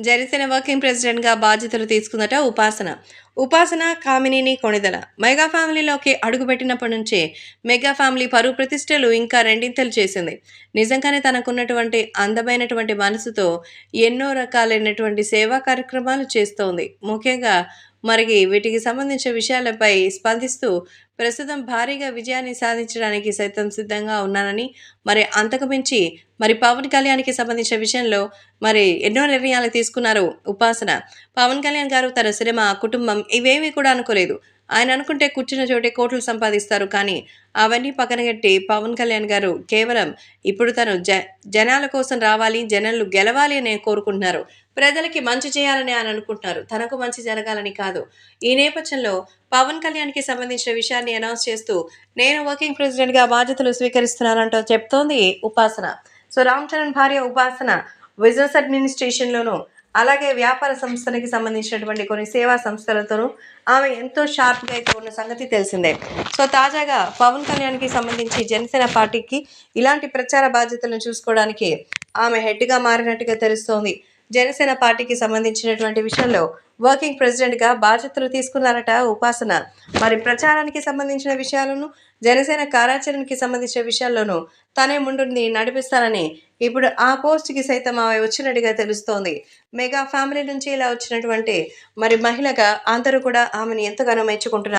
Janasena working ప్రెసిడెంట్గా బాధ్యతలు తీసుకుందట ఉపాసన. ఉపాసన కామినిని కొణిదల మెగా ఫ్యామిలీలోకి అడుగుపెట్టినప్పటి నుంచే మెగా ఫ్యామిలీ పరువు ప్రతిష్టలు ఇంకా రెండింతలు చేసింది. నిజంగానే తనకున్నటువంటి అందమైనటువంటి మనసుతో ఎన్నో రకాలైనటువంటి సేవా కార్యక్రమాలు చేస్తోంది. ముఖ్యంగా మరి వీటికి సంబంధించిన విషయాలపై స్పందిస్తూ ప్రస్తుతం భారీగా విజయాన్ని సాధించడానికి సైతం సిద్ధంగా ఉన్నానని మరి అంతకు మించి మరి పవన్ కళ్యాణ్కి సంబంధించిన విషయంలో మరి ఎన్నో నిర్ణయాలు తీసుకున్నారు ఉపాసన. పవన్ కళ్యాణ్ గారు తన సినిమా కుటుంబం ఇవేమీ కూడా అనుకోలేదు. ఆయన అనుకుంటే కూర్చున్న చోటే కోట్లు సంపాదిస్తారు కానీ అవన్నీ పక్కనగట్టి పవన్ కళ్యాణ్ గారు కేవలం ఇప్పుడు తను జ జనాల కోసం రావాలి జనాలు గెలవాలి అని కోరుకుంటున్నారు. ప్రజలకి మంచి చేయాలని ఆయన అనుకుంటున్నారు. తనకు మంచి జరగాలని కాదు. ఈ నేపథ్యంలో పవన్ కళ్యాణ్కి సంబంధించిన విషయాన్ని అనౌన్స్ చేస్తూ నేను వర్కింగ్ ప్రెసిడెంట్గా బాధ్యతలు స్వీకరిస్తున్నానంటూ చెప్తోంది ఉపాసన. సో రామ్ చరణ్ భార్య ఉపాసన బిజినెస్ అడ్మినిస్ట్రేషన్లోను అలాగే వ్యాపార సంస్థలకి సంబంధించినటువంటి కొన్ని సేవా సంస్థలతోనూ ఆమె ఎంతో షార్ప్గా అయితే ఉన్న సంగతి తెలిసిందే. సో తాజాగా పవన్ కళ్యాణ్కి సంబంధించి జనసేన పార్టీకి ఇలాంటి ప్రచార బాధ్యతలను చూసుకోవడానికి ఆమె హెడ్గా మారినట్టుగా తెలుస్తోంది. జనసేన పార్టీకి సంబంధించినటువంటి విషయంలో వర్కింగ్ ప్రెసిడెంట్గా బాధ్యతలు తీసుకున్నారట ఉపాసన. మరి ప్రచారానికి సంబంధించిన విషయాలను జనసేన కార్యాచరణకి సంబంధించిన విషయాల్లోనూ తనే ముందుండి నడిపిస్తానని ఇప్పుడు ఆ పోస్ట్కి సైతం ఆమె వచ్చినట్టుగా తెలుస్తోంది. మెగా ఫ్యామిలీ నుంచి ఇలా వచ్చినటువంటి మరి మహిళగా అందరూ కూడా ఆమెను ఎంతగానో మెచ్చుకుంటున్నారు.